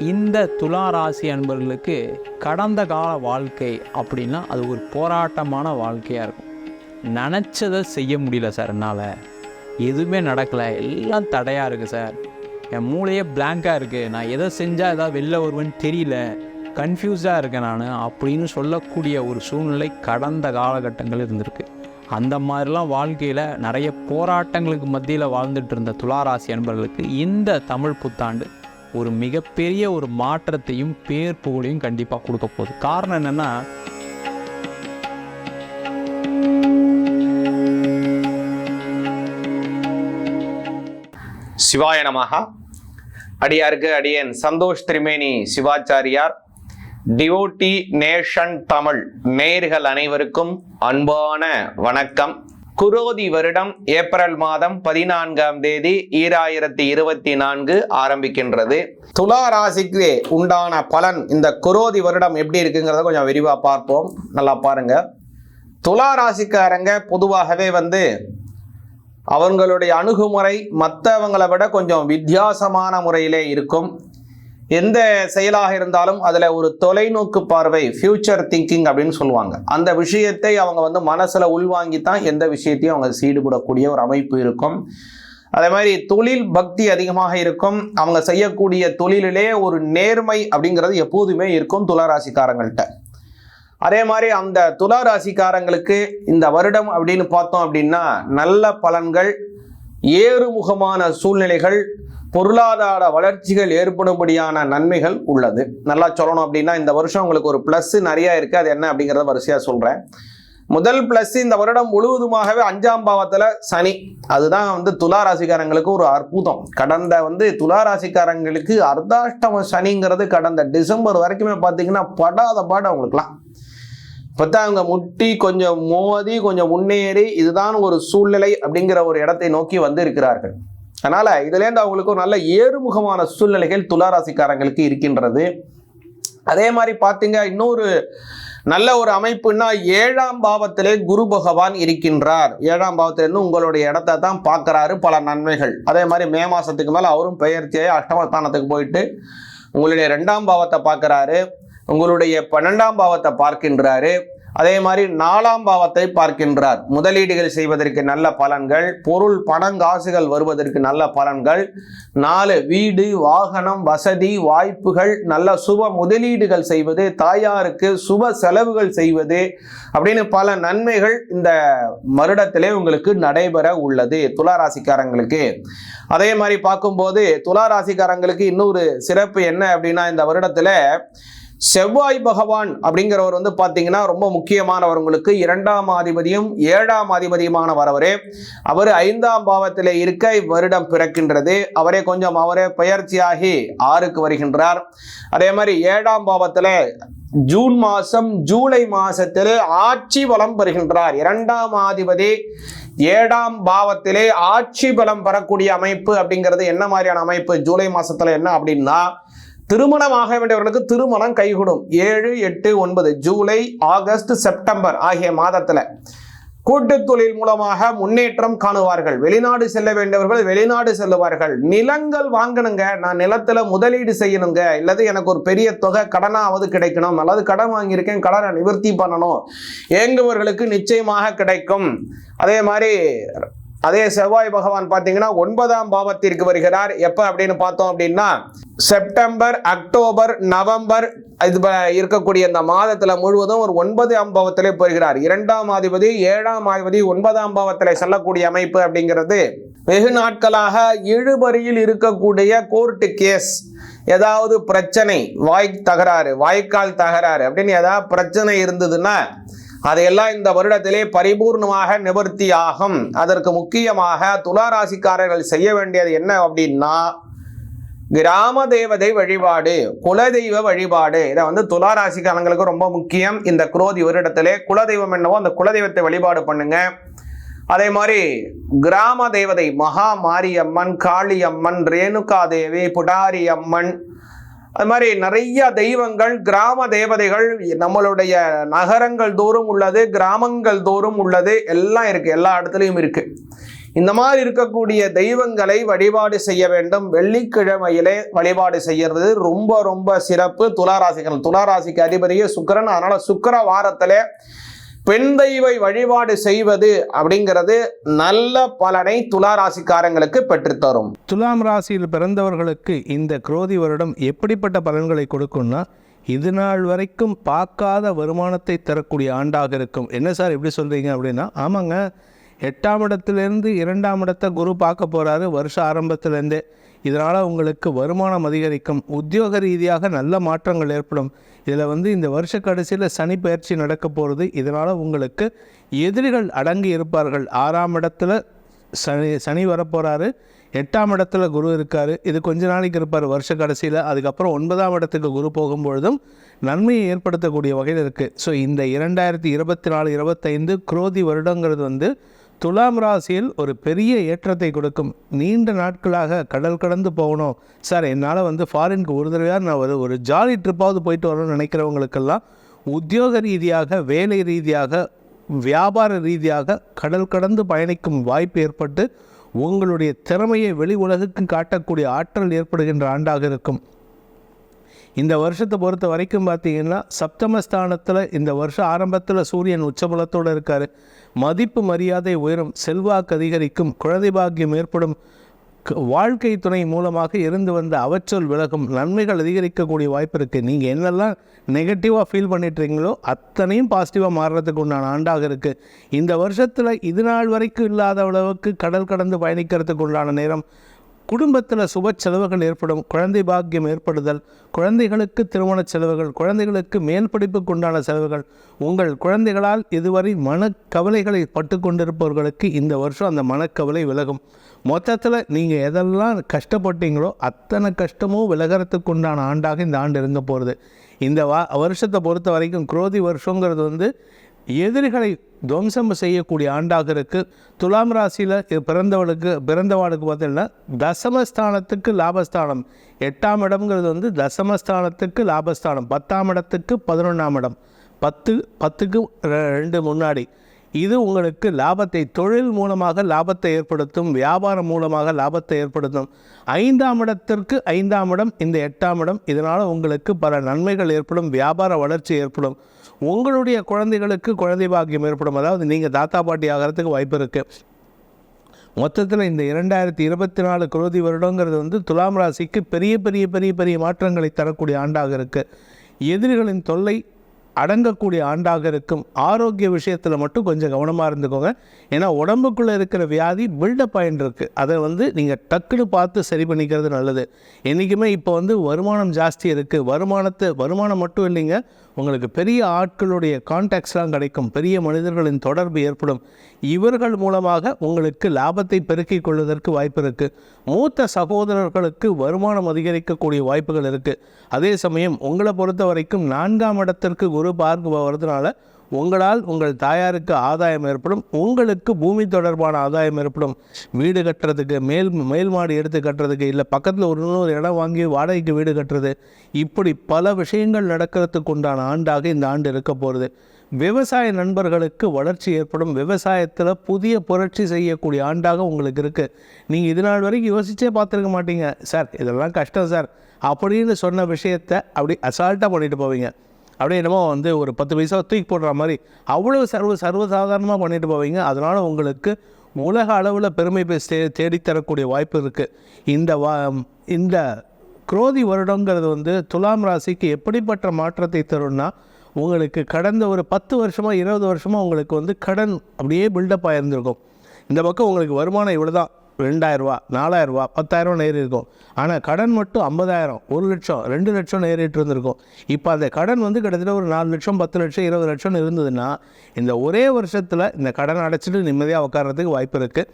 இந்த துலா ராசி அன்பர்களுக்கு கடந்த கால வாழ்க்கை அப்படின்னா அது ஒரு போராட்டமான வாழ்க்கையாக இருக்கும். நினச்சதை செய்ய முடியல சார் என்னால். எதுவுமே நடக்கலை. எல்லாம் தடையாக இருக்குது சார். என் மூளையே பிளாங்காக இருக்குது நான் எதை செஞ்சால் எதாவது வெளில வருவேன்னு தெரியல. கன்ஃபியூஸாக இருக்கேன் நான் அப்படின்னு சொல்லக்கூடிய ஒரு சூழ்நிலை கடந்த காலகட்டங்கள் இருந்திருக்கு. அந்த மாதிரிலாம் வாழ்க்கையில் நிறைய போராட்டங்களுக்கு மத்தியில் வாழ்ந்துட்டு இருந்த துளாராசி அன்பர்களுக்கு இந்த தமிழ் புத்தாண்டு ஒரு மிகப்பெரிய ஒரு மாற்றத்தையும் பேர் புகழையும் கண்டிப்பாக கொடுக்க போகுது. காரணம் என்னென்னா சிவாய நமஹா. அடியாருக்கு அடியன் சந்தோஷ் திரிமேனி சிவாச்சாரியார். டிவோட்டி நேஷன் தமிழ் நேர்கள் அனைவருக்கும் அன்பான வணக்கம். குரோதி வருடம் ஏப்ரல் மாதம் பதினான்காம் தேதி ஈராயிரத்தி இருபத்தி நான்கு ஆரம்பிக்கின்றது. துலா ராசிக்கு உண்டான பலன் இந்த குரோதி வருடம் எப்படி இருக்குங்கிறத கொஞ்சம் விரிவாக பார்ப்போம். நல்லா பாருங்க. துலா ராசிக்காரங்க பொதுவாகவே வந்து அவங்களுடைய அணுகுமுறை மற்றவங்களை விட கொஞ்சம் வித்தியாசமான முறையிலே இருக்கும். எந்த செயலாக இருந்தாலும் அதில் ஒரு தொலைநோக்கு பார்வை ஃபியூச்சர் திங்கிங் அப்படின்னு சொல்லுவாங்க. அந்த விஷயத்தை அவங்க வந்து மனசில் உள்வாங்கி தான் எந்த விஷயத்தையும் அவங்க சீடுபடக்கூடிய ஒரு அமைப்பு இருக்கும். அதே மாதிரி தொழில் பக்தி அதிகமாக இருக்கும். அவங்க செய்யக்கூடிய தொழிலிலே ஒரு நேர்மை அப்படிங்கிறது எப்போதுமே இருக்கும் துளாராசிக்காரங்கள்ட்ட. அதே மாதிரி அந்த துளாராசிக்காரங்களுக்கு இந்த வருடம் அப்படின்னு பார்த்தோம் அப்படின்னா நல்ல பலன்கள் ஏறுமுகமான சூழ்நிலைகள் பொருளாதார வளர்ச்சிகள் ஏற்படும்படியான நன்மைகள் உள்ளது. நல்லா சொல்லணும் அப்படின்னா இந்த வருஷம் உங்களுக்கு ஒரு ப்ளஸ் நிறைய இருக்குது அது என்ன அப்படிங்கிறத வரிசையாக சொல்கிறேன் முதல் ப்ளஸ் இந்த வருடம் முழுவதுமாகவே அஞ்சாம் பாவத்தில் சனி. அதுதான் வந்து துலா ராசிக்காரங்களுக்கு ஒரு அற்புதம். கடந்த வந்து துலா ராசிக்காரங்களுக்கு அர்த்தாஷ்டம சனிங்கிறது கடந்த டிசம்பர் வரைக்குமே பார்த்தீங்கன்னா படாத பாடு அவங்களுக்குலாம் பார்த்தா அவங்க முட்டி கொஞ்சம் மோதி கொஞ்சம் முன்னேறி இதுதான் ஒரு சூழ்நிலை அப்படிங்கிற ஒரு இடத்தை நோக்கி வந்து இருக்கிறார்கள். அதனால் இதுலேருந்து அவங்களுக்கு ஒரு நல்ல ஏறுமுகமான சூழ்நிலைகள் துளாராசிக்காரங்களுக்கு இருக்கின்றது. அதே மாதிரி பார்த்தீங்க இன்னொரு நல்ல ஒரு அமைப்புன்னா ஏழாம் பாவத்திலே குரு பகவான் இருக்கின்றார். ஏழாம் பாவத்திலேருந்து உங்களுடைய இடத்த தான் பார்க்குறாரு பல நன்மைகள். அதே மாதிரி மே மாதத்துக்கு மேலே அவரும் பெயர்ச்சியாகி அஷ்டமஸ்தானத்துக்கு போயிட்டு உங்களுடைய ரெண்டாம் பாவத்தை பார்க்குறாரு உங்களுடைய பன்னெண்டாம் பாவத்தை பார்க்கின்றாரு. அதே மாதிரி நாலாம் பாவத்தை பார்க்கின்றார். முதலீடுகள் செய்வதற்கு நல்ல பலன்கள் பொருள் பணங்காசுகள் வருவதற்கு நல்ல பலன்கள். நாலு வீடு வாகனம் வசதி வாய்ப்புகள் நல்ல சுப முதலீடுகள் செய்வது தாயாருக்கு சுப செலவுகள் செய்வது அப்படின்னு பல நன்மைகள் இந்த வருடத்திலே உங்களுக்கு நடைபெற உள்ளது துளாராசிக்காரங்களுக்கு. அதே மாதிரி பார்க்கும்போது துலா ராசிக்காரங்களுக்கு இன்னொரு சிறப்பு என்ன அப்படின்னா இந்த வருடத்தில் செவ்வாய் பகவான் அப்படிங்கிறவர் வந்து பார்த்தீங்கன்னா ரொம்ப முக்கியமானவர் உங்களுக்கு இரண்டாம் அதிபதியும் ஏழாம் அதிபதியுமான வரவரே. அவர் ஐந்தாம் பாவத்தில் இருக்க இவ்வருடம் பிறக்கின்றது. அவரே கொஞ்சம் அவரே பெயர்ச்சியாகி ஆறுக்கு வருகின்றார். அதே மாதிரி ஏழாம் பாவத்தில் ஜூன் மாதம் ஜூலை மாதத்தில் ஆட்சி பலம் பெறுகின்றார். இரண்டாம் அதிபதி ஏழாம் பாவத்திலே ஆட்சி பலம் பெறக்கூடிய அமைப்பு அப்படிங்கிறது என்ன மாதிரியான அமைப்பு? ஜூலை மாதத்தில் என்ன அப்படின்னா திருமணமாக வேண்டியவர்களுக்கு திருமணம் கைகூடும். ஏழு எட்டு ஒன்பது ஜூலை ஆகஸ்ட் செப்டம்பர் ஆகிய மாதத்தில் கூட்டு தொழில் மூலமாக முன்னேற்றம் காணுவார்கள். வெளிநாடு செல்ல வேண்டியவர்கள் வெளிநாடு செல்லுவார்கள். நிலங்கள் வாங்கணுங்க. நான் நிலத்தில் முதலீடு செய்யணுங்க. இல்லது எனக்கு ஒரு பெரிய தொகை கடனாவது கிடைக்கணும். அல்லது கடன் வாங்கியிருக்கேன். கடனை நிவர்த்தி பண்ணணும். ஏங்குவர்களுக்கு நிச்சயமாக கிடைக்கும். அதே மாதிரி அதே செவ்வாய் பகவான் பார்த்தீங்கன்னா ஒன்பதாம் பாவத்திற்கு வருகிறார். எப்போ அப்படின்னு பார்த்தோம் அப்படின்னா செப்டம்பர் அக்டோபர் நவம்பர் இது இருக்கக்கூடிய இந்த மாதத்தில் முழுவதும் ஒரு ஒன்பது பாவத்திலே போகிறார். இரண்டாம் அதிபதி ஏழாம் அதிபதி ஒன்பதாம் பாவத்தில் செல்லக்கூடிய அமைப்பு அப்படிங்கிறது வெகு நாட்களாக இழுபறியில் இருக்கக்கூடிய கோர்ட்டு கேஸ் ஏதாவது பிரச்சனை வாய் தகராறு வாய்க்கால் தகராறு அப்படின்னு ஏதாவது பிரச்சனை இருந்ததுன்னா அதையெல்லாம் இந்த வருடத்திலே பரிபூர்ணமாக நிவர்த்தி ஆகும் அதற்கு முக்கியமாக துளாராசிக்காரர்கள் செய்ய வேண்டியது என்ன அப்படின்னா கிராம தேவதை வழிபாடு குலதெய்வ வழிபாடு. இதை வந்து துளாராசிக்காரங்களுக்கு ரொம்ப முக்கியம். இந்த குரோதி வருடத்திலே குலதெய்வம் என்னவோ அந்த குலதெய்வத்தை வழிபாடு பண்ணுங்க. அதே மாதிரி கிராம தேவதை மகா மாரியம்மன் காளியம்மன் ரேணுகா தேவி புடாரி அம்மன் அது மாதிரி நிறைய தெய்வங்கள் கிராம தேவதைகள் நம்மளுடைய நகரங்கள் தோறும் உள்ளது கிராமங்கள் தோறும் உள்ளது எல்லாம் இருக்கு எல்லா இடத்துலையும் இருக்கு. இந்த மாதிரி இருக்கக்கூடிய தெய்வங்களை வழிபாடு செய்ய வேண்டும். வெள்ளிக்கிழமையிலே வழிபாடு செய்யறது ரொம்ப ரொம்ப சிறப்பு. துளாராசிகள் துளாராசிக்கு அதிபதியே சுக்கிரன். அதனால சுக்கிர வாரத்திலே பெண் தெய்வை வழிபாடு செய்வது அப்படிங்கிறது நல்ல பலனை துலா ராசிக்காரங்களுக்கு பெற்றுத்தரும். துலாம் ராசியில் பிறந்தவர்களுக்கு இந்த குரோதி வருடம் எப்படிப்பட்ட பலன்களை கொடுக்கும்னா இது நாள் வரைக்கும் பார்க்காத வருமானத்தை தரக்கூடிய ஆண்டாக இருக்கும். என்ன சார் எப்படி சொல்கிறீங்க அப்படின்னா ஆமாங்க எட்டாம் இடத்துலேருந்து இரண்டாம் இடத்தை குரு பார்க்க போகிறாரு வருஷ ஆரம்பத்துலேருந்தே. இதனால் உங்களுக்கு வருமானம் அதிகரிக்கும். உத்தியோக ரீதியாக நல்ல மாற்றங்கள் ஏற்படும். இதில் வந்து இந்த வருஷ கடைசியில் சனி பயிற்சி நடக்க போகிறது இதனால் உங்களுக்கு எதிரிகள் அடங்கி இருப்பார்கள். ஆறாம் இடத்துல சனி சனி வரப்போகிறாரு எட்டாம் இடத்துல குரு இருக்கார். இது கொஞ்ச நாளைக்கு இருப்பார் வருஷ கடைசியில். அதுக்கப்புறம் ஒன்பதாம் இடத்துக்கு குரு போகும்பொழுதும் நன்மையை ஏற்படுத்தக்கூடிய வகையில் இருக்குது ஸோ இந்த இரண்டாயிரத்தி இருபத்தி நாலு இருபத்தைந்து குரோதி வருடங்கிறது வந்து துலாம் ராசியில் ஒரு பெரிய ஏற்றத்தை கொடுக்கும். நீண்ட நாட்களாக கடல் கடந்து போகணும். சார் என்னால் வந்து ஃபாரினுக்கு ஒரு தடவையாக நான் ஒரு ஒரு ஜாலி ட்ரிப்பாவது போயிட்டு வரணும்னு நினைக்கிறவங்களுக்கெல்லாம் உத்தியோக ரீதியாக வேலை ரீதியாக வியாபார ரீதியாக கடல் கடந்து பயணிக்கும் வாய்ப்பு ஏற்பட்டு உங்களுடைய திறமையை வெளி உலகுக்கு காட்டக்கூடிய ஆற்றல் ஏற்படுகின்ற ஆண்டாக இருக்கும். இந்த வருஷத்தை பொறுத்த வரைக்கும் பார்த்தீங்கன்னா சப்தமஸ்தானத்தில் இந்த வருஷம் ஆரம்பத்தில் சூரியன் உச்சபலத்தோடு இருக்கார். மதிப்பு மரியாதை உயரும் செல்வாக்கு அதிகரிக்கும் குழந்தை பாக்கியம் ஏற்படும். வாழ்க்கை துணை மூலமாக இருந்து வந்த அவற்றல் விலகும் நன்மைகள் அதிகரிக்கக்கூடிய வாய்ப்பு இருக்குது நீங்கள் என்னெல்லாம் நெகட்டிவாக ஃபீல் பண்ணிட்டுருக்கீங்களோ அத்தனையும் பாசிட்டிவாக மாறுறதுக்கு உண்டான ஆண்டாக இருக்குது இந்த வருஷத்தில் இது நாள் வரைக்கும் இல்லாத அளவுக்கு கடல் கடந்து பயணிக்கிறதுக்கு உண்டான நேரம். குடும்பத்தில் சுப செலவுகள் ஏற்படும் குழந்தை பாக்கியம் ஏற்படுதல் குழந்தைகளுக்கு திருமண செலவுகள் குழந்தைகளுக்கு மேல் படிப்புக்கு உண்டான செலவுகள் உங்கள் குழந்தைகளால் இதுவரை மனக்கவலைகளை பட்டு கொண்டிருப்பவர்களுக்கு இந்த வருஷம் அந்த மனக்கவலை விலகும். மொத்தத்தில் நீங்கள் எதெல்லாம் கஷ்டப்பட்டீங்களோ அத்தனை கஷ்டமும் விலகிறதுக்கு உண்டான ஆண்டாக இந்த ஆண்டு இருங்க போகிறது இந்த வா வருஷத்தை பொறுத்த வரைக்கும் குரோதி வருஷங்கிறது வந்து எதிரிகளை துவம்சம் செய்யக்கூடிய ஆண்டாக இருக்குது துலாம் ராசியில் பிறந்தவளுக்கு பிறந்தவாளுக்கு பார்த்தீங்கன்னா தசமஸ்தானத்துக்கு லாபஸ்தானம். எட்டாம் இடம்ங்கிறது வந்து தசமஸ்தானத்துக்கு லாபஸ்தானம். பத்தாம் இடத்துக்கு பதினொன்றாம் இடம். பத்து பத்துக்கு ரெ- ரெண்டு முன்னாடி. இது உங்களுக்கு லாபத்தை தொழில் மூலமாக லாபத்தை ஏற்படுத்தும் வியாபாரம் மூலமாக லாபத்தை ஏற்படுத்தும். ஐந்தாம் இடத்திற்கு ஐந்தாம் இடம் இந்த எட்டாம் இடம். இதனால் உங்களுக்கு பல நன்மைகள் ஏற்படும் வியாபார வளர்ச்சி ஏற்படும். உங்களுடைய குழந்தைகளுக்கு குழந்தை பாக்கியம் ஏற்படும். அதாவது நீங்கள் தாத்தா பாட்டி ஆகிறதுக்கு வாய்ப்பு இருக்குது மொத்தத்தில் இந்த இரண்டாயிரத்தி இருபத்தி நாலு குரோதி வருடங்கிறது வந்து துலாம் ராசிக்கு பெரிய பெரிய பெரிய பெரிய மாற்றங்களை தரக்கூடிய ஆண்டாக இருக்குது எதிரிகளின் தொல்லை அடங்கக்கூடிய ஆண்டாக இருக்கும். ஆரோக்கிய விஷயத்தில் மட்டும் கொஞ்சம் கவனமாக இருந்துக்கோங்க. ஏன்னா உடம்புக்குள்ளே இருக்கிற வியாதி பில்டப் ஆகிட்டு இருக்குது அதை வந்து நீங்கள் டக்குன்னு பார்த்து சரி பண்ணிக்கிறது நல்லது. என்றைக்குமே இப்போ வந்து வருமானம் ஜாஸ்தி இருக்குது வருமானத்தை வருமானம் மட்டும் இல்லைங்க. உங்களுக்கு பெரிய ஆட்களுடைய கான்டாக்ட்ஸ்லாம் கிடைக்கும். பெரிய மனிதர்களின் தொடர்பு ஏற்படும். இவர்கள் மூலமாக உங்களுக்கு லாபத்தை பெருக்கிக் கொள்வதற்கு வாய்ப்பு இருக்குது மூத்த சகோதரர்களுக்கு வருமானம் அதிகரிக்கக்கூடிய வாய்ப்புகள் இருக்குது அதே சமயம் உங்களை பொறுத்த வரைக்கும் நான்காம் இடத்திற்கு குரு பார்க்க வர்றதுனால உங்களால் உங்கள் தாயாருக்கு ஆதாயம் ஏற்படும் உங்களுக்கு பூமி தொடர்பான ஆதாயம் ஏற்படும். வீடு கட்டுறதுக்கு மேல் மேல் மாடி எடுத்து கட்டுறதுக்கு இல்லை பக்கத்தில் ஒரு இன்னொரு இடம் வாங்கி வாடகைக்கு வீடு கட்டுறது இப்படி பல விஷயங்கள் நடக்கிறதுக்கு உண்டான ஆண்டாக இந்த ஆண்டு இருக்க போகிறது விவசாய நண்பர்களுக்கு வளர்ச்சி ஏற்படும். விவசாயத்தில் புதிய புரட்சி செய்யக்கூடிய ஆண்டாக உங்களுக்கு இருக்குது நீங்கள் இது நாள் வரைக்கும் யோசிச்சே பார்த்துருக்க மாட்டீங்க. சார் இதெல்லாம் கஷ்டம் சார். அப்படின்னு சொன்ன விஷயத்தை அப்படி அசால்ட்டாக பண்ணிட்டு போவீங்க. அப்படியே என்னமோ வந்து ஒரு பத்து பைசா தூக்கி போடுற மாதிரி அவ்வளோ சர்வ சர்வசாதாரணமாக பண்ணிட்டு போவீங்க. அதனால் உங்களுக்கு உலக அளவில் பெருமை தே தேடித்தரக்கூடிய வாய்ப்பு இருக்குது இந்த வா இந்த குரோதி வருடங்கிறது வந்து துலாம் ராசிக்கு எப்படிப்பட்ட மாற்றத்தை தரும்னா உங்களுக்கு கடந்த ஒரு பத்து வருஷமாக இருபது வருஷமாக உங்களுக்கு வந்து கடன் அப்படியே பில்டப் ஆகிருந்திருக்கும் இந்த பக்கம் உங்களுக்கு வருமானம் இவ்வளோ தான் ரெண்டாயிரரூவா நாலாயிரரூவா பத்தாயிரரூவா நேரி இருக்கும் ஆனால் கடன் மட்டும் ஐம்பதாயிரம் ஒரு லட்சம் ரெண்டு லட்சம் நேரிட்டு இருந்திருக்கும் இப்போ அந்த கடன் வந்து கிட்டத்தட்ட ஒரு நாலு லட்சம் பத்து லட்சம் இருபது லட்சம் இருந்ததுன்னா இந்த ஒரே வருஷத்தில் இந்த கடன் அடைச்சிட்டு நிம்மதியாக உட்கார்றதுக்கு வாய்ப்பு இருக்குது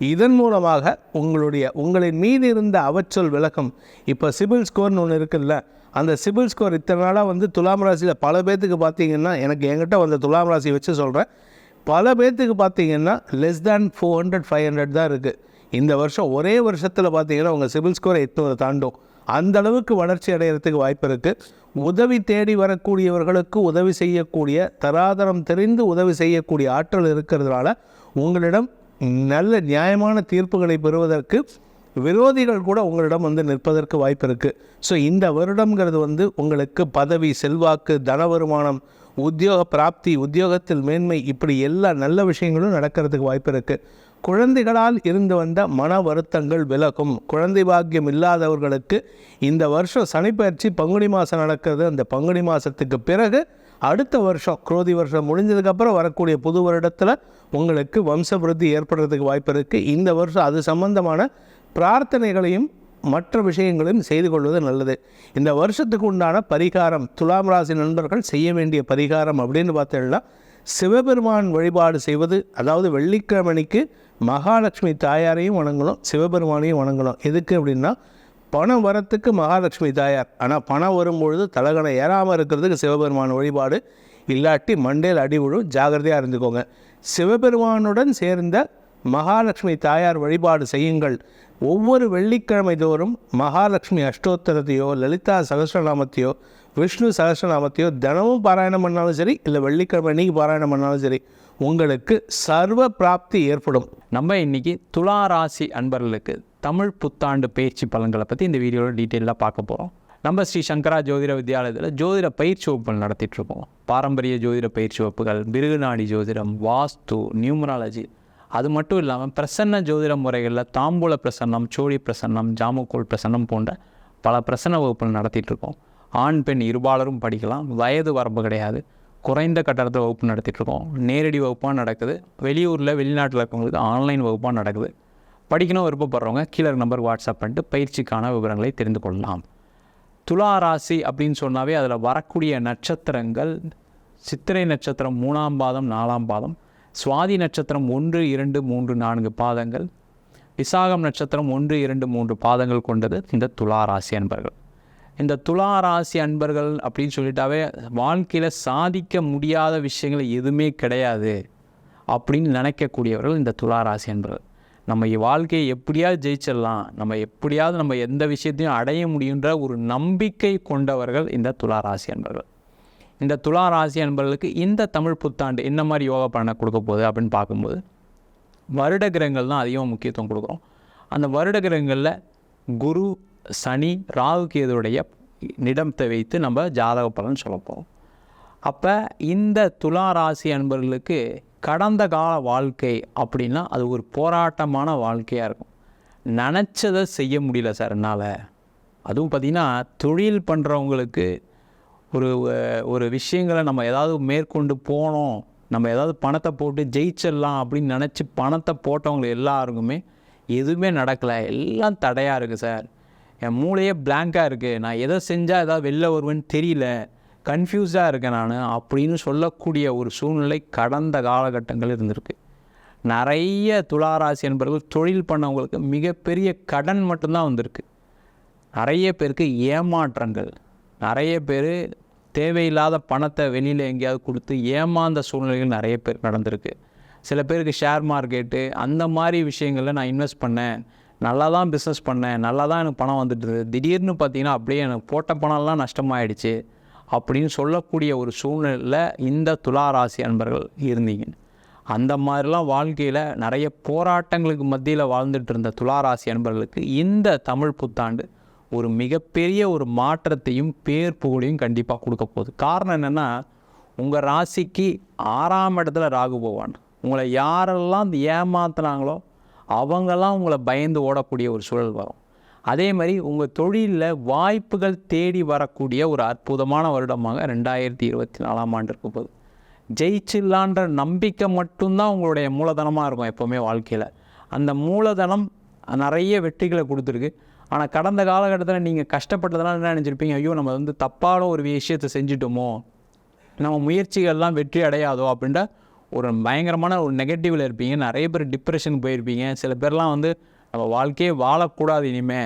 இதன் மூலமாக உங்களுடைய உங்களின் மீது இருந்த அவச்சொல் விளக்கம் இப்போ சிபில் ஸ்கோர்னு ஒன்று இருக்குல்ல அந்த சிபில் ஸ்கோர் இத்தனை நாளாக வந்து துலாம் ராசியில் பல பேர்த்துக்கு பார்த்தீங்கன்னா எனக்கு என்கிட்ட வந்த துலாம் ராசி வச்சு சொல்கிறேன் பல பேர்த்துக்கு பார்த்தீங்கன்னா less than four hundred five hundred தான் இருக்குது இந்த வருஷம் ஒரே வருஷத்தில் பார்த்தீங்கன்னா உங்கள் சிபில் ஸ்கோரை எட்நூறு தாண்டும். அந்த அளவுக்கு வளர்ச்சி அடைகிறதுக்கு வாய்ப்பு இருக்குது உதவி தேடி வரக்கூடியவர்களுக்கு உதவி செய்யக்கூடிய தராதரம் தெரிந்து உதவி செய்யக்கூடிய ஆற்றல் இருக்கிறதுனால உங்களிடம் நல்ல நியாயமான தீர்ப்புகளை பெறுவதற்கு விரோதிகள் கூட உங்களிடம் வந்து நிற்பதற்கு வாய்ப்பு இருக்குது ஸோ இந்த வருடம்ங்கிறது வந்து உங்களுக்கு பதவி செல்வாக்கு தன வருமானம் உத்தியோக பிராப்தி உத்தியோகத்தில் மேன்மை இப்படி எல்லா நல்ல விஷயங்களும் நடக்கிறதுக்கு வாய்ப்பு இருக்குது குழந்தைகளால் இருந்து வந்த மன வருத்தங்கள் விலகும். குழந்தை பாக்கியம் இல்லாதவர்களுக்கு இந்த வருஷம் சனிப்பயிற்சி பங்குனி மாதம் நடக்கிறது. அந்த பங்குனி மாதத்துக்கு பிறகு அடுத்த வருஷம் குரோதி வருஷம் முடிஞ்சதுக்கப்புறம் வரக்கூடிய புது வருடத்தில் உங்களுக்கு வம்ச விருத்தி ஏற்படுறதுக்கு வாய்ப்பு இருக்குது இந்த வருஷம் அது சம்பந்தமான பிரார்த்தனைகளையும் மற்ற விஷயங்களையும் செய்து கொள்வது நல்லது. இந்த வருஷத்துக்கு உண்டான பரிகாரம் துலாம் ராசி நண்பர்கள் செய்ய வேண்டிய பரிகாரம் அப்படின்னு பார்த்தீங்கன்னா சிவபெருமான் வழிபாடு செய்வது அதாவது வெள்ளிக்கிழமைக்கு மகாலட்சுமி தாயாரையும் வணங்கணும் சிவபெருமானையும் வணங்கணும். எதுக்கு அப்படின்னா பணம் வரத்துக்கு மகாலட்சுமி தாயார். ஆனால் பணம் வரும்பொழுது தலகணை ஏறாமல் இருக்கிறதுக்கு சிவபெருமான் வழிபாடு. இல்லாட்டி மண்டையில் அடி விழும். ஜாகிரதையாக இருந்துக்கோங்க. சிவபெருமானுடன் சேர்ந்த மகாலட்சுமி தாயார் வழிபாடு செய்யுங்கள். ஒவ்வொரு வெள்ளிக்கிழமை தோறும் மகாலட்சுமி அஷ்டோத்தரத்தையோ லலிதா சகசிரநாமத்தையோ விஷ்ணு சகஸ்ரநாமத்தையோ தினமும் பாராயணம் பண்ணாலும் சரி இல்லை வெள்ளிக்கிழமை அன்னைக்கு பாராயணம் பண்ணாலும் சரி உங்களுக்கு சர்வ பிராப்தி ஏற்படும். நம்ம இன்னைக்கு துலா ராசி அன்பர்களுக்கு தமிழ் புத்தாண்டு பயிற்சி பலன்களை பற்றி இந்த வீடியோவில் டீட்டெயிலாக பார்க்க போகிறோம் நம்ம ஸ்ரீ சங்கரா ஜோதிட வித்யாலயத்தில் ஜோதிட பயிற்சி வகுப்புகள் நடத்திட்டு பாரம்பரிய ஜோதிட பயிற்சி வகுப்புகள் மிருகநாடி ஜோதிடம் வாஸ்து நியூமராலஜி அது மட்டும் இல்லாமல் பிரசன்ன ஜோதிட முறைகளில் தாம்பூல பிரசன்னம் சோழி பிரசன்னம் ஜாமுக்கோல் பிரசன்னம் போன்ற பல பிரசன்ன வகுப்புகள் நடத்திட்டு இருக்கோம். ஆண் பெண் இருபாலரும் படிக்கலாம். வயது வரம்பு கிடையாது. குறைந்த கட்டணத்தில் வகுப்பு நடத்திட்டுருக்கோம் நேரடி வகுப்பாக நடக்குது. வெளியூரில் வெளிநாட்டில் இருக்கவங்களுக்கு ஆன்லைன் வகுப்பாக நடக்குது. படிக்கணும் விருப்பப்படுறவங்க கீழே நம்பர் வாட்ஸ்அப் பண்ணிட்டு பயிற்சிக்கான விவரங்களை தெரிந்து கொள்ளலாம். துலா ராசி அப்படின்னு சொன்னாவே அதில் வரக்கூடிய நட்சத்திரங்கள் சித்திரை நட்சத்திரம் மூணாம் பாதம் நாலாம் பாதம் சுவாதி நட்சத்திரம் ஒன்று இரண்டு மூன்று நான்கு பாதங்கள். விசாகம் நட்சத்திரம் ஒன்று இரண்டு மூன்று பாதங்கள் கொண்டது இந்த துலா ராசி அன்பர்கள். இந்த துலா ராசி அன்பர்கள் அப்படின்னு சொல்லிட்டாவே வாழ்க்கையில் சாதிக்க முடியாத விஷயங்கள் எதுவுமே கிடையாது அப்படின்னு நினைக்கக்கூடியவர்கள் இந்த துலா ராசி அன்பர்கள். நம்ம வாழ்க்கையை எப்படியாவது ஜெயிச்சிடலாம். நம்ம எப்படியாவது நம்ம எந்த விஷயத்தையும் அடைய முடியுன்ற ஒரு நம்பிக்கை கொண்டவர்கள் இந்த துலா ராசி அன்பர்கள். இந்த துலா ராசி அன்பர்களுக்கு இந்த தமிழ் புத்தாண்டு என்ன மாதிரி யோகா பலனை கொடுக்க போகுது அப்படின்னு பார்க்கும்போது வருட கிரகங்கள் தான் அதிகமாக முக்கியத்துவம் கொடுக்குறோம் அந்த வருட கிரகங்களில் குரு சனி ராகு கேதுடைய நிடத்தை வைத்து நம்ம ஜாதக பலன் சொல்லப்போம் அப்போ இந்த துலா ராசி அன்பர்களுக்கு கடந்த கால வாழ்க்கை அப்படின்னா அது ஒரு போராட்டமான வாழ்க்கையாக இருக்கும். நினச்சதை செய்ய முடியல சார் என்னால். அதுவும் பார்த்திங்கன்னா தொழில் பண்ணுறவங்களுக்கு ஒரு ஒரு விஷயங்களை நம்ம ஏதாவது மேற்கொண்டு போனோம் நம்ம ஏதாவது பணத்தை போட்டு ஜெயிச்சிடலாம் அப்படின்னு நினச்சி பணத்தை போட்டவங்க எல்லாருக்குமே எதுவுமே நடக்கலை. எல்லாம் தடையாக இருக்குது சார். என் மூளையே பிளாங்காக இருக்குது நான் எதை செஞ்சால் ஏதாவது வெளில வருவேன்னு தெரியல. கன்ஃபியூஸாக இருக்கேன் நான் அப்படின்னு சொல்லக்கூடிய ஒரு சூழ்நிலை கடந்த காலகட்டங்கள் இருந்திருக்கு. நிறைய துளாராசி என்பவர்கள் தொழில் பண்ணவங்களுக்கு மிகப்பெரிய கடன் மட்டும்தான் வந்திருக்கு. நிறைய பேருக்கு ஏமாற்றங்கள். நிறைய பேர் தேவையில்லாத பணத்தை வெளியில் எங்கேயாவது கொடுத்து ஏமாந்த சூழ்நிலைகள் நிறைய பேர் நடந்திருக்கு. சில பேருக்கு ஷேர் மார்க்கெட்டு அந்த மாதிரி விஷயங்களில் நான் இன்வெஸ்ட் பண்ணேன். நல்லா தான் பிஸ்னஸ் பண்ணேன். நல்லா தான் எனக்கு பணம் வந்துட்டு இருந்தது. திடீர்னு பார்த்தீங்கன்னா அப்படியே எனக்கு போட்ட பணம்லாம் நஷ்டமாயிடுச்சு அப்படின்னு சொல்லக்கூடிய ஒரு சூழ்நிலையில் இந்த துலா ராசி அன்பர்கள் இருந்தீங்க. அந்த மாதிரிலாம் வாழ்க்கையில் நிறைய போராட்டங்களுக்கு மத்தியில் வாழ்ந்துட்டு இருந்த துளாராசி அன்பர்களுக்கு இந்த தமிழ் புத்தாண்டு ஒரு மிகப்பெரிய ஒரு மாற்றத்தையும் பேர் புகழையும் கண்டிப்பாக கொடுக்க போகுது. காரணம் என்னென்னா உங்கள் ராசிக்கு ஆறாம் இடத்துல ராகு பகவான். உங்களை யாரெல்லாம் ஏமாத்துனாங்களோ அவங்கெல்லாம் உங்களை பயந்து ஓடக்கூடிய ஒரு சூழல் வரும். அதே மாதிரி உங்கள் தொழிலில் வாய்ப்புகள் தேடி வரக்கூடிய ஒரு அற்புதமான வருடமாக ரெண்டாயிரத்தி இருபத்தி நாலாம் ஆண்டு இருக்கும் போகுது. ஜெயிச்சிடலான்ற நம்பிக்கை மட்டும்தான் உங்களுடைய மூலதனமாக இருக்கும் எப்போவுமே வாழ்க்கையில். அந்த மூலதனம் நிறைய வெற்றிகளை கொடுத்துருக்கு. ஆனால் கடந்த காலகட்டத்தில் நீங்கள் கஷ்டப்பட்டதெல்லாம் என்ன நினச்சிருப்பீங்க? ஐயோ நம்ம வந்து தப்பான ஒரு விஷயத்தை செஞ்சிட்டோமோ? நம்ம முயற்சிகள்லாம் வெற்றி அடையாதோ? அப்படின்ற ஒரு பயங்கரமான ஒரு நெகட்டிவில் இருப்பீங்க. நிறைய பேர் டிப்ரெஷனுக்கு போயிருப்பீங்க. சில பேர்லாம் வந்து நம்ம வாழ்க்கையே வாழக்கூடாது இனிமே.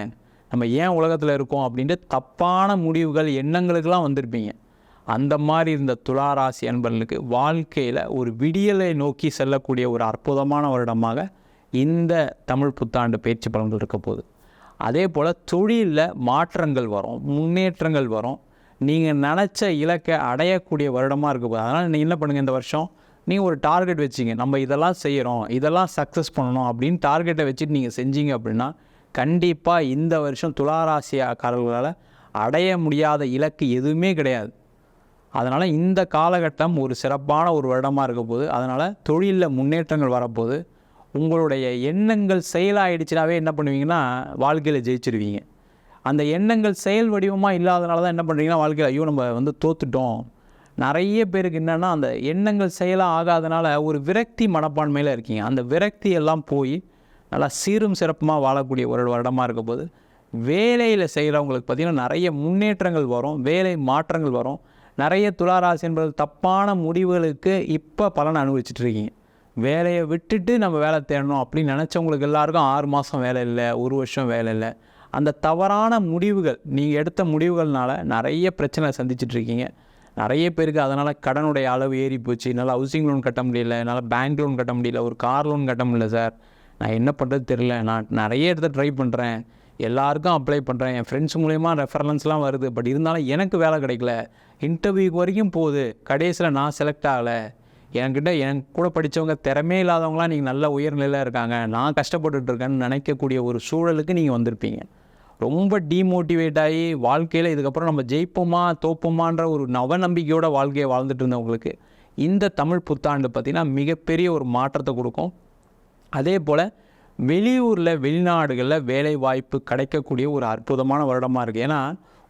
நம்ம ஏன் உலகத்தில் இருக்கோம்? அப்படின்ட்டு தப்பான முடிவுகள் எண்ணங்களுக்கெல்லாம் வந்திருப்பீங்க. அந்த மாதிரி இருந்த துளாராசி அன்பர்களுக்கு வாழ்க்கையில் ஒரு விடியலை நோக்கி செல்லக்கூடிய ஒரு அற்புதமான வருடமாக இந்த தமிழ் புத்தாண்டு பயிற்சி பலன்கள் இருக்க போகுது. அதே போல் தொழிலில் மாற்றங்கள் வரும் முன்னேற்றங்கள் வரும். நீங்கள் நினச்ச இலக்கை அடையக்கூடிய வருடமாக இருக்க அதனால் நீங்கள் என்ன பண்ணுங்கள் இந்த வருஷம்? நீங்கள் ஒரு டார்கெட் வச்சிங்க. நம்ம இதெல்லாம் செய்கிறோம் இதெல்லாம் சக்ஸஸ் பண்ணணும் அப்படின்னு டார்கெட்டை வச்சுட்டு நீங்கள் செஞ்சீங்க அப்படின்னா கண்டிப்பாக இந்த வருஷம் துளாராசிக்காரர்களால் அடைய முடியாத இலக்கு எதுவுமே கிடையாது. அதனால் இந்த காலகட்டம் ஒரு சிறப்பான ஒரு வருடமாக இருக்க போது அதனால் தொழிலில் முன்னேற்றங்கள் வரப்போகுது. உங்களுடைய எண்ணங்கள் செயலாயிடுச்சுனாவே என்ன பண்ணுவீங்கன்னா வாழ்க்கையில் ஜெயிச்சிருவீங்க. அந்த எண்ணங்கள் செயல் வடிவமாக இல்லாதனால தான் என்ன பண்ணுறீங்கன்னா வாழ்க்கையில் ஐயோ நம்ம வந்து தோத்துட்டோம். நிறைய பேருக்கு என்னென்னா அந்த எண்ணங்கள் செயலாக ஆகாதனால ஒரு விரக்தி மனப்பான்மையில் இருக்கீங்க. அந்த விரக்தி எல்லாம் போய் நல்லா சீரும் சிறப்புமாக வாழக்கூடிய ஒரு வருடமாக இருக்க போது வேலையில் செய்கிறவங்களுக்கு பார்த்திங்கன்னா நிறைய முன்னேற்றங்கள் வரும் வேலை மாற்றங்கள் வரும். நிறைய துளாராசி என்பது தப்பான முடிவுகளுக்கு இப்போ பலன் அனுபவிச்சுட்ருக்கீங்க வேலையை விட்டுட்டு நம்ம வேலை தேடணும் அப்படின்னு நினச்சவங்களுக்கு எல்லாருக்கும் ஆறு மாதம் வேலை இல்லை ஒரு வருஷம் வேலை இல்லை. அந்த தவறான முடிவுகள் நீங்கள் எடுத்த முடிவுகள்னால நிறைய பிரச்சனை சந்திச்சிட்ருக்கீங்க நிறைய பேருக்கு அதனால் கடனுடைய அளவு ஏறி போச்சு. என்னால் ஹவுசிங் லோன் கட்ட முடியல என்னால் பேங்க் லோன் கட்ட முடியல ஒரு கார் லோன் கட்ட முடியல சார் நான் என்ன பண்ணுறது தெரில நான் நிறைய இடத்த ட்ரை பண்ணுறேன் எல்லாருக்கும் அப்ளை பண்ணுறேன் என் ஃப்ரெண்ட்ஸ் மூலயமா ரெஃபரன்ஸ்லாம் வருது. பட் இருந்தாலும் எனக்கு வேலை கிடைக்கல. இன்டர்வியூக்கு வரைக்கும் போகுது. கடைசியில் நான் செலக்ட் ஆகலை. என்கிட்ட என் கூட படித்தவங்க திறமே இல்லாதவங்களாம் நீங்கள் நல்ல உயர்நிலையில் இருக்காங்க. நான் கஷ்டப்பட்டுட்டு இருக்கேன்னு நினைக்கக்கூடிய ஒரு சூழலுக்கு நீங்கள் வந்திருப்பீங்க. ரொம்ப டீமோட்டிவேட் ஆகி வாழ்க்கையில் இதுக்கப்புறம் நம்ம ஜெயிப்போமா தோப்போமான்ற ஒரு நவநம்பிக்கையோட வாழ்க்கையை வாழ்ந்துட்டு இருந்தவங்களுக்கு இந்த தமிழ் புத்தாண்டு பார்த்திங்கன்னா மிகப்பெரிய ஒரு மாற்றத்தை கொடுக்கும். அதே போல் வெளியூரில் வெளிநாடுகளில் வேலை வாய்ப்பு கிடைக்கக்கூடிய ஒரு அற்புதமான வருடமாக இருக்குது ஏன்னா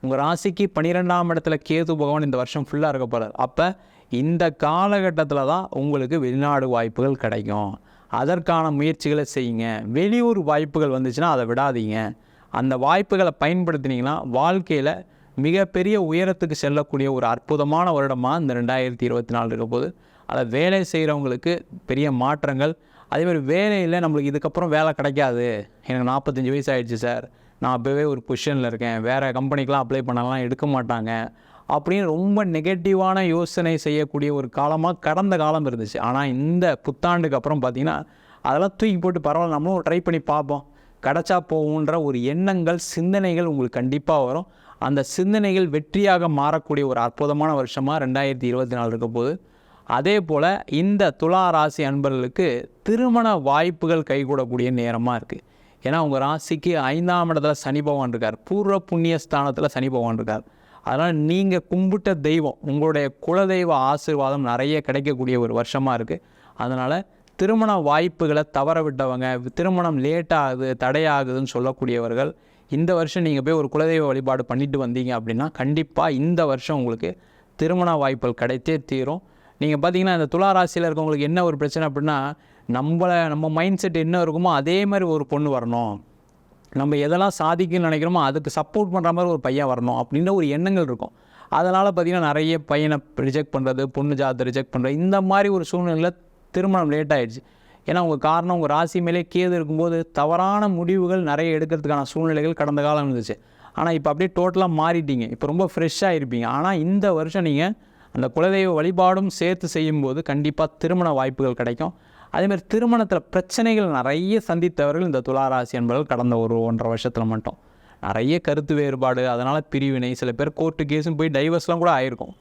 உங்கள் ராசிக்கு பன்னிரெண்டாம் இடத்துல கேது பகவான் இந்த வருஷம் ஃபுல்லாக இருக்க போகிறார் அப்போ இந்த காலகட்டத்தில் தான் உங்களுக்கு வெளிநாடு வாய்ப்புகள் கிடைக்கும். அதற்கான முயற்சிகளை செய்யுங்க. வெளியூர் வாய்ப்புகள் வந்துச்சுன்னா அதை விடாதீங்க. அந்த வாய்ப்புகளை பயன்படுத்தினீங்கன்னா வாழ்க்கையில் மிகப்பெரிய உயரத்துக்கு செல்லக்கூடிய ஒரு அற்புதமான வருடமாக இந்த ரெண்டாயிரத்தி இருபத்தி நாலு இருக்க போது அதில் வேலை செய்கிறவங்களுக்கு பெரிய மாற்றங்கள். அதேமாதிரி வேலையில் நம்மளுக்கு இதுக்கப்புறம் வேலை கிடைக்காது. எனக்கு நாற்பத்தஞ்சு வயசு ஆயிடுச்சு சார். நான் அப்போவே ஒரு பொசிஷனில் இருக்கேன். வேறு கம்பெனிக்கெலாம் அப்ளை பண்ணலாம் எடுக்க மாட்டாங்க. அப்படின்னு ரொம்ப நெகட்டிவான யோசனை செய்யக்கூடிய ஒரு காலமாக கடந்த காலம் இருந்துச்சு. ஆனால் இந்த புத்தாண்டுக்கு அப்புறம் பார்த்திங்கன்னா அதெல்லாம் தூக்கி போட்டு பரவாயில்ல நம்மளும் ட்ரை பண்ணி பார்ப்போம். கிடச்சா போகுன்ற ஒரு எண்ணங்கள் சிந்தனைகள் உங்களுக்கு கண்டிப்பாக வரும். அந்த சிந்தனைகள் வெற்றியாக மாறக்கூடிய ஒரு அற்புதமான வருஷமாக ரெண்டாயிரத்தி இருபத்தி நாலு இருக்க போது அதே போல் இந்த துலா ராசி அன்பர்களுக்கு திருமண வாய்ப்புகள் கைகூடக்கூடிய நேரமாக இருக்குது ஏன்னா உங்கள் ராசிக்கு ஐந்தாம் இடத்துல சனி பகவான் இருக்கார். பூர்வ புண்ணிய ஸ்தானத்தில் சனி பகவான் இருக்கார். அதனால் நீங்கள் கும்பிட்ட தெய்வம் உங்களுடைய குலதெய்வ ஆசீர்வாதம் நிறைய கிடைக்கக்கூடிய ஒரு வருஷமாக இருக்குது அதனால் திருமண வாய்ப்புகளை தவற விட்டவங்க திருமணம் லேட்டாகுது தடையாகுதுன்னு சொல்லக்கூடியவர்கள் இந்த வருஷம் நீங்கள் போய் ஒரு குலதெய்வ வழிபாடு பண்ணிட்டு வந்தீங்க அப்படின்னா கண்டிப்பாக இந்த வருஷம் உங்களுக்கு திருமண வாய்ப்புகள் கிடைத்தே தீரும். நீங்கள் பார்த்தீங்கன்னா இந்த துலா ராசியில் இருக்கவங்களுக்கு என்ன ஒரு பிரச்சனை அப்படின்னா நம்மளை நம்ம மைண்ட் செட் என்ன இருக்குமோ அதே மாதிரி ஒரு பொண்ணு வரணும். நம்ம எதெல்லாம் சாதிக்கணும்னு நினைக்கிறோமோ அதுக்கு சப்போர்ட் பண்ணுற மாதிரி ஒரு பையன் வரணும் அப்படின்ற ஒரு எண்ணங்கள் இருக்கும். அதனால் பார்த்திங்கன்னா நிறைய பையனை ரிஜெக்ட் பண்ணுறது பொண்ணு ஜாதத்தை ரிஜெக்ட் பண்ணுறது இந்த மாதிரி ஒரு சூழ்நிலையில் திருமணம் லேட் ஆகிடுச்சு ஏன்னா உங்கள் காரணம் உங்கள் ராசி மேலே கேது இருக்கும்போது தவறான முடிவுகள் நிறைய எடுக்கிறதுக்கான சூழ்நிலைகள் கடந்த காலம் இருந்துச்சு. ஆனால் இப்போ அப்படியே டோட்டலாக மாறிட்டீங்க. இப்போ ரொம்ப ஃப்ரெஷ்ஷாக இருப்பீங்க. ஆனால் இந்த வருஷம் நீங்கள் அந்த குலதெய்வ வழிபாடும் சேர்த்து செய்யும்போது கண்டிப்பாக திருமண வாய்ப்புகள் கிடைக்கும். அதேமாதிரி திருமணத்தில் பிரச்சனைகள் நிறைய சந்தித்தவர்கள் இந்த துளாராசி என்பவர்கள் கடந்த ஒரு ஒன்றரை வருஷத்தில் மட்டும். நிறைய கருத்து வேறுபாடு அதனால் பிரிவினை சில பேர் கோர்ட்டு கேஸும் போய் டைவர்ஸ்லாம் கூட ஆயிருக்கும்.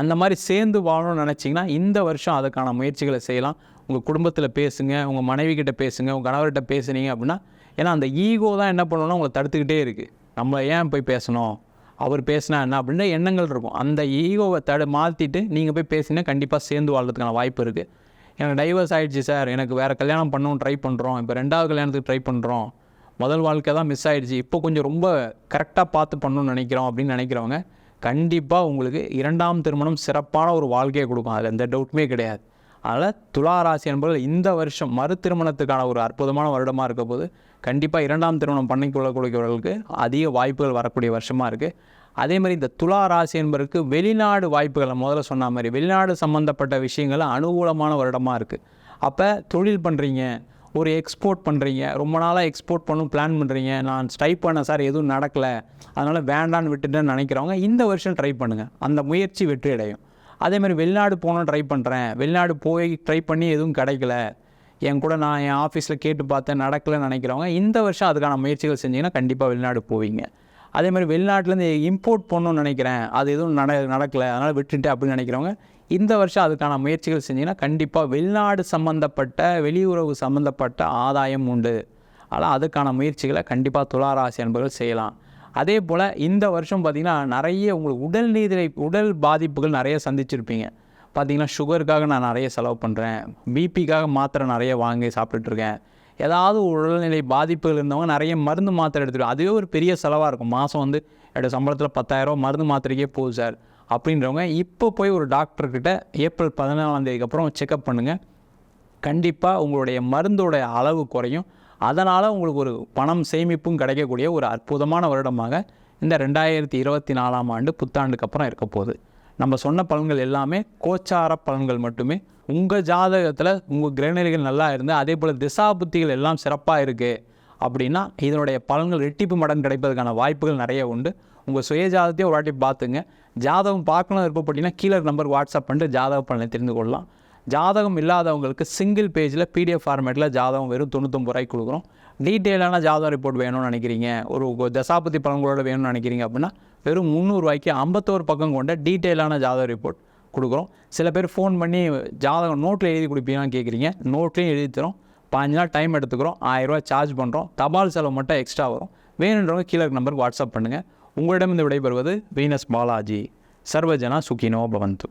அந்த மாதிரி சேர்ந்து வாழணும்னு நினச்சிங்கன்னா இந்த வருஷம் அதுக்கான முயற்சிகளை செய்யலாம். உங்கள் குடும்பத்தில் பேசுங்க உங்கள் மனைவி கிட்டே பேசுங்க உங்கள் கணவர்கிட்ட பேசுனீங்க அப்படின்னா ஏன்னா அந்த ஈகோ தான் என்ன பண்ணணும்னா உங்களை தடுத்துக்கிட்டே இருக்குது நம்மளை ஏன் போய் பேசணும்? அவர் பேசினா என்ன அப்படின்ற எண்ணங்கள் இருக்கும். அந்த ஈகோவை தடு மாற்றிட்டு நீங்கள் போய் பேசினா கண்டிப்பாக சேர்ந்து வாழ்றதுக்கான வாய்ப்பு இருக்குது எனக்கு டைவர்ஸ் ஆகிடுச்சு சார் எனக்கு வேறு கல்யாணம் பண்ணவும் ட்ரை பண்ணுறோம் இப்போ ரெண்டாவது கல்யாணத்துக்கு ட்ரை பண்ணுறோம் முதல் வாழ்க்கை தான் மிஸ் ஆகிடுச்சு இப்போ கொஞ்சம் ரொம்ப கரெக்டாக பார்த்து பண்ணணும்னு நினைக்கிறோம் அப்படின்னு நினைக்கிறவங்க கண்டிப்பாக உங்களுக்கு இரண்டாம் திருமணம் சிறப்பான ஒரு வாழ்க்கையை கொடுக்கும். அதில் எந்த டவுட்டுமே கிடையாது. அதனால் துலா ராசி என்பது இந்த வருஷம் மறு திருமணத்துக்கான ஒரு அற்புதமான வருடமாக இருக்க போது கண்டிப்பாக இரண்டாம் திருமணம் பண்ணிக்கொள்ளக்கூடியவர்களுக்கு அதிக வாய்ப்புகள் வரக்கூடிய வருஷமாக இருக்குது அதே மாதிரி இந்த துலா ராசி என்பதற்கு வெளிநாடு வாய்ப்புகளை முதல்ல சொன்ன மாதிரி வெளிநாடு சம்மந்தப்பட்ட விஷயங்கள் அனுகூலமான வருடமாக இருக்குது அப்போ தொழில் பண்ணுறீங்க ஒரு எக்ஸ்போர்ட் பண்ணுறீங்க ரொம்ப நாளாக எக்ஸ்போர்ட் பண்ணணும் பிளான் பண்ணுறீங்க நான் ட்ரை பண்ண சார் எதுவும் நடக்கலை. அதனால் வேண்டான்னு விட்டுட்டேன்னு நினைக்கிறவங்க இந்த வருஷம் ட்ரை பண்ணுங்கள் அந்த முயற்சி வெற்றி அடையும். அதே மாதிரி வெளிநாடு போகணும் ட்ரை பண்ணுறேன் வெளிநாடு போய் ட்ரை பண்ணி எதுவும் கிடைக்கல. என் கூட நான் என் ஆஃபீஸில் கேட்டு பார்த்தேன் நடக்கலைன்னு நினைக்கிறவங்க இந்த வருஷம் அதுக்கான முயற்சிகள் செஞ்சீங்கன்னா கண்டிப்பாக வெளிநாடு போவீங்க. அதே மாதிரி வெளிநாட்டிலேருந்து இம்போர்ட் பண்ணணும்னு நினைக்கிறேன். அது எதுவும் நட நடக்கலை. அதனால் விட்டுட்டேன் அப்படின்னு நினைக்கிறவங்க இந்த வருஷம் அதுக்கான முயற்சிகள் செஞ்சிங்கன்னா கண்டிப்பாக வெளிநாடு சம்மந்தப்பட்ட வெளியுறவு சம்மந்தப்பட்ட ஆதாயம் உண்டு. ஆனால் அதுக்கான முயற்சிகளை கண்டிப்பாக துளாராசி அன்பர்கள் செய்யலாம். அதே போல் இந்த வருஷம் பார்த்திங்கன்னா நிறைய உங்களுக்கு உடல் நீதிரை உடல் பாதிப்புகள் நிறைய சந்திச்சிருப்பீங்க. பார்த்திங்கன்னா சுகருக்காக நான் நிறைய செலவு பண்ணுறேன் பிபிக்காக மாத்திரை நிறைய வாங்கி சாப்பிட்டுட்ருக்கேன் ஏதாவது உடல்நிலை பாதிப்புகள் இருந்தவங்க நிறைய மருந்து மாத்திரை எடுத்துகிட்டு அதுவே ஒரு பெரிய செலவாக இருக்கும். மாதம் வந்து என்னோடய சம்பளத்தில் பத்தாயிரம் மருந்து மாத்திரைக்கே போகுது சார். அப்படின்றவங்க இப்போ போய் ஒரு டாக்டர்கிட்ட ஏப்ரல் பதினாலாந்தேதிக்கு அப்புறம் செக்கப் பண்ணுங்கள் கண்டிப்பாக உங்களுடைய மருந்தோடைய அளவு குறையும். அதனால் உங்களுக்கு ஒரு பணம் சேமிப்பும் கிடைக்கக்கூடிய ஒரு அற்புதமான வருடமாக இந்த ரெண்டாயிரத்தி இருபத்தி நாலாம் ஆண்டு புத்தாண்டுக்கு அப்புறம் இருக்க போகுது. நம்ம சொன்ன பலன்கள் எல்லாமே கோச்சார பலன்கள் மட்டுமே. உங்கள் ஜாதகத்தில் உங்கள் கிரகநிலைகள் நல்லா இருந்து அதே போல் திசா புத்திகள் எல்லாம் சிறப்பாக இருக்குது அப்படின்னா இதனுடைய பலன்கள் ரெட்டிப்பு மடன் கிடைப்பதற்கான வாய்ப்புகள் நிறைய உண்டு. உங்கள் சுய ஜாதகத்தையும் ஒரு வாட்டி பார்த்துங்க. ஜாதகம் பார்க்கணும் விருப்பப்பட்டீங்கன்னா கீழே நம்பர் வாட்ஸ்அப் பண்ணிட்டு ஜாதக பலனை தெரிந்து கொள்ளலாம். ஜாதகம் இல்லாதவங்களுக்கு சிங்கிள் பேஜில் பிடிஎஃப் ஃபார்மேட்டில் ஜாதகம் வெறும் தொண்ணூத்தொம்பது ரூபாய்க்கு கொடுக்குறோம். டீட்டெயிலான ஜாதக ரிப்போர்ட் வேணும்னு நினைக்கிறீங்க. ஒரு ஒரு தசாபதி பலன்களோட வேணும்னு நினைக்கிறீங்க அப்படின்னா வெறும் முந்நூறுரூவாய்க்கு ஐம்பத்தோரு பக்கம் கொண்ட டீட்டெயிலான ஜாதக ரிப்போர்ட் கொடுக்குறோம். சில பேர் ஃபோன் பண்ணி ஜாதகம் நோட்டில் எழுதி கொடுப்பீங்கன்னு கேட்குறீங்க நோட்லேயும் எழுதி தரோம் பாஞ்சு நாள் டைம் எடுத்துக்கிறோம். ஆயிரரூவா சார்ஜ் பண்ணுறோம் தபால் செலவு மட்டும் எக்ஸ்ட்ரா வரும். வேணுன்றவங்க கீழே நம்பருக்கு வாட்ஸ்அப் பண்ணுங்கள் உங்களிடம் இந்த விடைபெறுவது வீனஸ் பாலாஜி. சர்வஜனா சுகினோ பவந்து.